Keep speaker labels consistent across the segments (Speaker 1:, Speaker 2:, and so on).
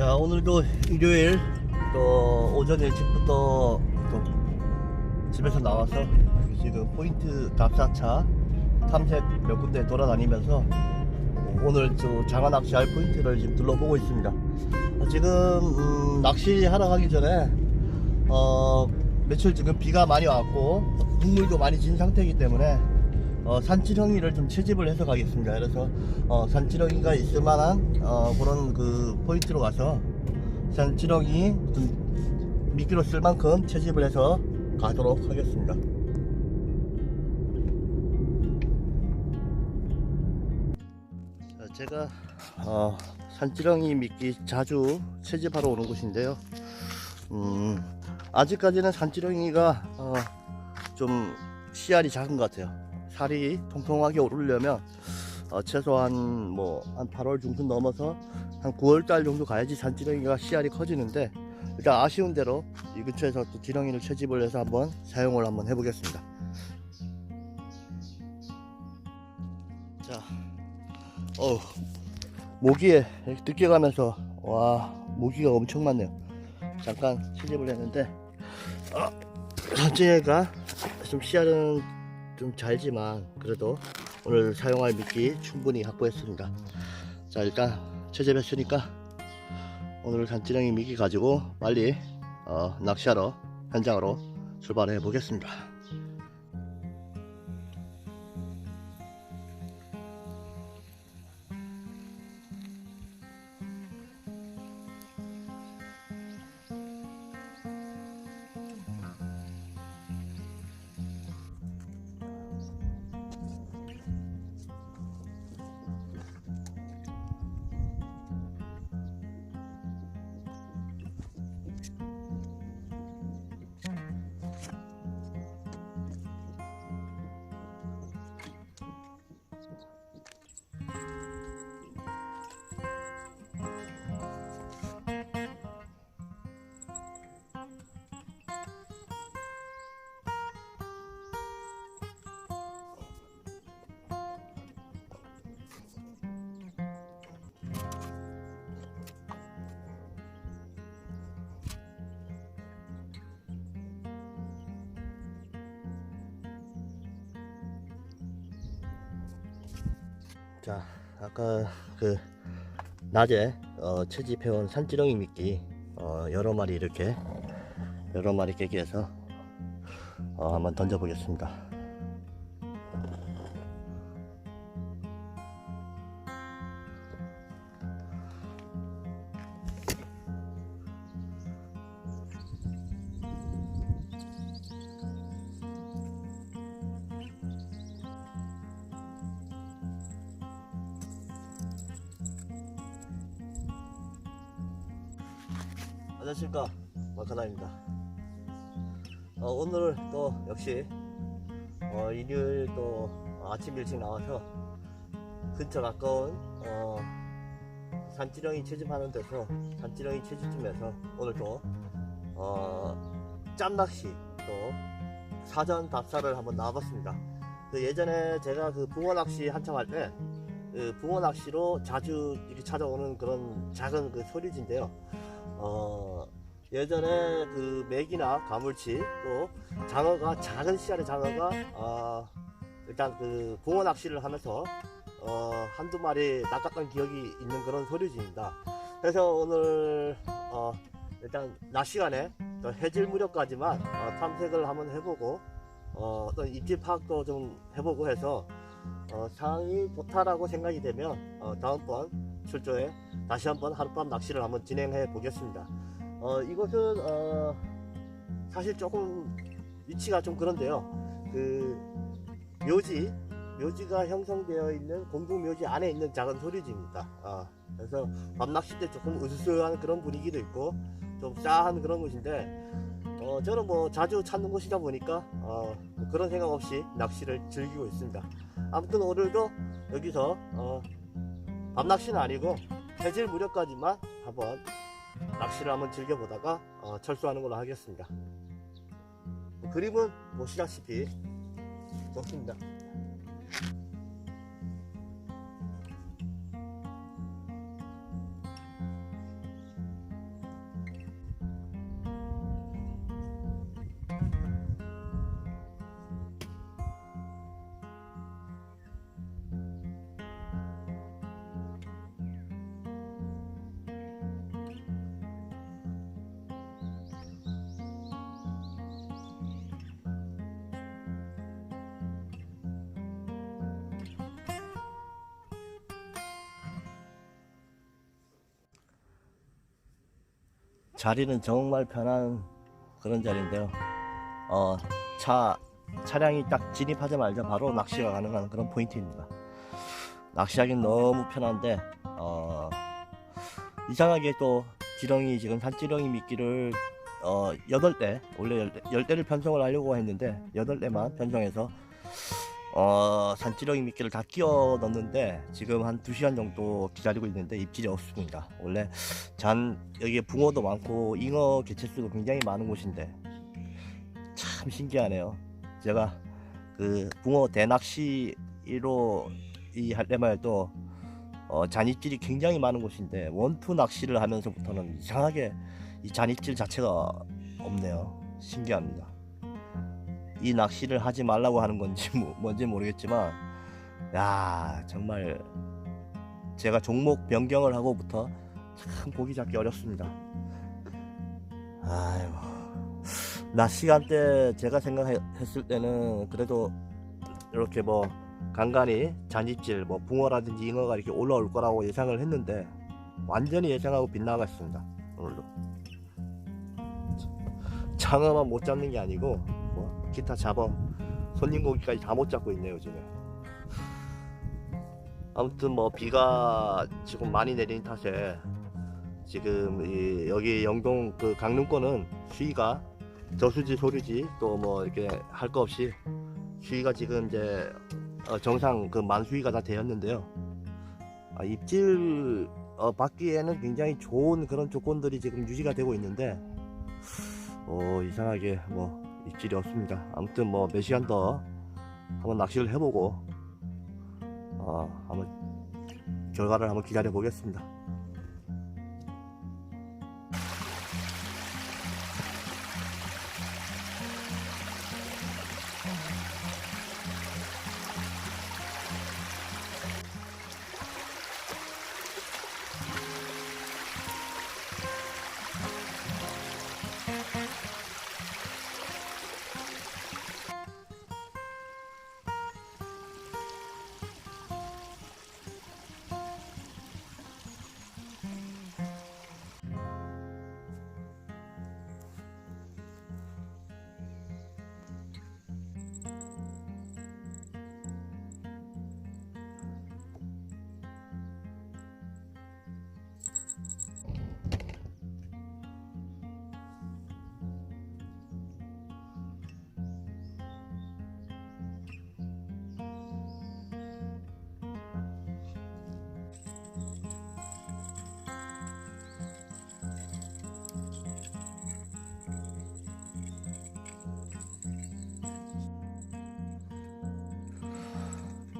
Speaker 1: 자 오늘도 일요일 또 오전 일찍부터 또 집에서 나와서 지금 포인트 답사차 탐색 몇 군데 돌아다니면서 오늘 또 장어 낚시할 포인트를 지금 둘러보고 있습니다. 어, 지금 음, 낚시하러 가기 전에 어, 며칠 지금 비가 많이 왔고 국물도 많이 진 상태이기 때문에 어, 산지렁이를 좀 채집을 해서 가겠습니다. 그래서 어, 산지렁이가 있을 만한 어, 그런 그 포인트로 가서 산지렁이 좀 미끼로 쓸 만큼 채집을 해서 가도록 하겠습니다. 자, 제가 어, 산지렁이 미끼 자주 채집하러 오는 곳인데요. 음, 아직까지는 산지렁이가 어, 좀 씨알이 작은 것 같아요. 살이 통통하게 오르려면 어, 최소한 뭐 한 8월 중순 넘어서 한 9월 달 정도 가야지 산지렁이가 씨알이 커지는데 일단 아쉬운 대로 이 근처에서 또 지렁이를 채집을 해서 한번 사용을 한번 해보겠습니다. 자, 어 모기에 늦게 가면서 와 모기가 엄청 많네요. 잠깐 채집을 했는데 어, 산지렁이가 좀 씨알은 좀 잘지만 그래도 오늘 사용할 미끼 충분히 확보했습니다. 자 일단 채집했으니까 오늘 산지렁이 미끼 가지고 빨리 어, 낚시하러 현장으로 출발해 보겠습니다. 자 아까 그 낮에 어, 채집해온 산지렁이 미끼 어, 여러 마리 이렇게 여러 마리 깨기해서 어, 한번 던져 보겠습니다. 안녕하십니까. 마카다입니다. 어, 오늘 또 역시 어, 일요일 또 아침 일찍 나와서 근처 가까운 어, 산지렁이 채집하는 데서 산지렁이 채집 중에서 오늘 또 어, 짬낚시 또 사전 답사를 한번 나와봤습니다. 그 예전에 제가 그 붕어 낚시 한창 할때 그 붕어 낚시로 자주 이렇게 찾아오는 그런 작은 그 소리지인데요 어, 예전에 그 맥이나 가물치 또 장어가 작은 씨알의 장어가 어, 일단 그 붕어 낚시를 하면서 어, 한두 마리 낚았던 기억이 있는 그런 소리지입니다. 그래서 오늘 어, 일단 낮 시간에 또 해질 무렵까지만 어, 탐색을 한번 해보고 어, 또 입지 파악도 좀 해보고 해서 어, 상황이 좋다라고 생각이 되면 어, 다음번 출조에 다시 한번 하룻밤 낚시를 한번 진행해 보겠습니다. 어, 이곳은 어, 사실 조금 위치가 좀 그런데요. 그 묘지 묘지가 형성되어 있는 공동 묘지 안에 있는 작은 소리지입니다. 어, 그래서 밤 낚시 때 조금 으스스한 그런 분위기도 있고 좀 싸한 그런 곳인데 어, 저는 뭐 자주 찾는 곳이다 보니까 어, 뭐 그런 생각 없이 낚시를 즐기고 있습니다. 아무튼 오늘도 여기서 어, 밤 낚시는 아니고 해질 무렵까지만 한번 낚시를 한번 즐겨보다가 어, 철수하는 걸로 하겠습니다. 그림은 보시다시피 좋습니다. 자리는 정말 편한 그런 자리인데요. 어, 차 차량이 딱 진입하자마자 바로 낚시가 가능한 그런 포인트입니다. 낚시하기는 너무 편한데 어, 이상하게 또 지렁이 지금 산지렁이 미끼를 어, 8대 원래 10대를 편성을 하려고 했는데 8대만 편성해서 어, 산지렁이 미끼를 다 끼워 넣는데 지금 한 2시간 정도 기다리고 있는데 입질이 없습니다. 원래 잔 여기에 붕어도 많고 잉어 개체수도 굉장히 많은 곳인데 참 신기하네요. 제가 그 붕어 대낚시로 이 할래말 또 어, 잔입질이 굉장히 많은 곳인데 원투 낚시를 하면서부터는 이상하게 이 잔입질 자체가 없네요. 신기합니다. 이 낚시를 하지 말라고 하는 건지 뭐, 뭔지 모르겠지만 야 정말 제가 종목 변경을 하고부터 참 고기 잡기 어렵습니다. 아이고 낮 시간대 제가 생각했을 때는 그래도 이렇게 뭐 간간히 잔입질 뭐 붕어라든지 잉어가 이렇게 올라올 거라고 예상을 했는데 완전히 예상하고 빗나갔습니다 오늘도 장어만 못 잡는 게 아니고 뭐 기타 잡어 손님 고기까지 다 못 잡고 있네요 요즘에 아무튼 뭐 비가 지금 많이 내리는 탓에 지금 이 여기 영동 그 강릉권은 수위가 저수지 소류지 또 뭐 이렇게 할 거 없이 수위가 지금 이제 어, 정상 그 만수위가 다 되었는데요. 아, 입질 어, 받기에는 굉장히 좋은 그런 조건들이 지금 유지가 되고 있는데 어, 이상하게 뭐 입질이 없습니다. 아무튼 뭐 몇 시간 더 한번 낚시를 해보고 어, 한번 결과를 한번 기다려 보겠습니다.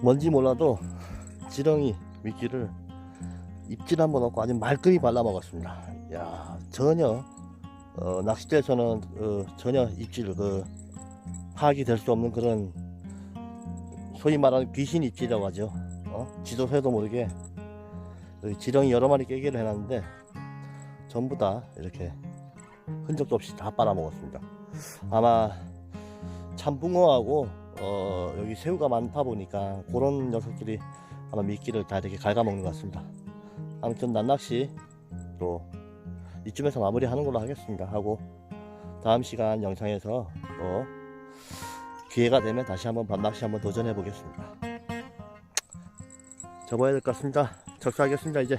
Speaker 1: 뭔지 몰라도 지렁이 미끼를 입질 한번 넣고 아주 말끔히 발라 먹었습니다. 야 전혀 어, 낚싯대에서는 어, 전혀 입질 그 파악이 될 수 없는 그런 소위 말하는 귀신 입질이라고 하죠. 어? 지도새도 모르게 여기 지렁이 여러 마리 깨기를 해놨는데 전부 다 이렇게 흔적도 없이 다 빨아먹었습니다. 아마 참붕어하고 어, 여기 새우가 많다 보니까 그런 녀석들이 아마 미끼를 다 이렇게 갉아먹는 것 같습니다. 아무튼 난낚시 또 이쯤에서 마무리하는 걸로 하겠습니다. 하고 다음 시간 영상에서 또 기회가 되면 다시 한번 밤낚시 한번 도전해 보겠습니다. 접어야 될 것 같습니다. 적수하겠습니다 이제.